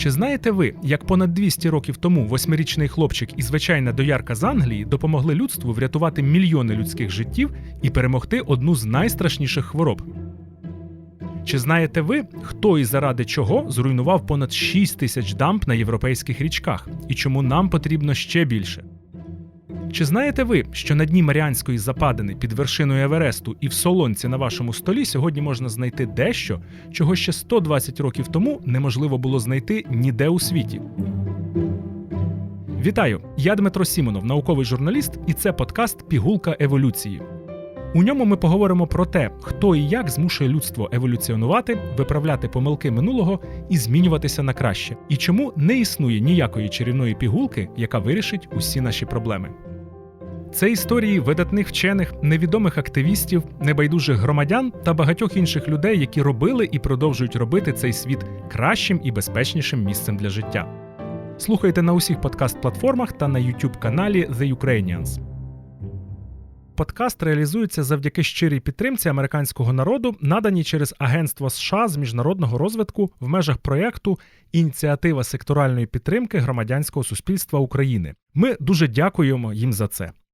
Чи знаєте ви, як понад 200 років тому восьмирічний хлопчик і звичайна доярка з Англії допомогли людству врятувати мільйони людських життів і перемогти одну з найстрашніших хвороб? Чи знаєте ви, хто і заради чого зруйнував понад 6 тисяч дамб на європейських річках і чому нам потрібно ще більше? Чи знаєте ви, що на дні Маріанської западини під вершиною Евересту і в солонці на вашому столі сьогодні можна знайти дещо, чого ще 120 років тому неможливо було знайти ніде у світі? Вітаю! Я Дмитро Сімонов, науковий журналіст, і це подкаст Пігулка еволюції. У ньому ми поговоримо про те, хто і як змушує людство еволюціонувати, виправляти помилки минулого і змінюватися на краще, і чому не існує ніякої чарівної пігулки, яка вирішить усі наші проблеми. Це історії видатних вчених, невідомих активістів, небайдужих громадян та багатьох інших людей, які робили і продовжують робити цей світ кращим і безпечнішим місцем для життя. Слухайте на усіх подкаст-платформах та на YouTube каналі The Ukrainians. Подкаст реалізується завдяки щирій підтримці американського народу, наданій через Агентство США з міжнародного розвитку в межах проєкту Ініціатива секторальної підтримки громадянського суспільства України. Ми дуже дякуємо їм за це.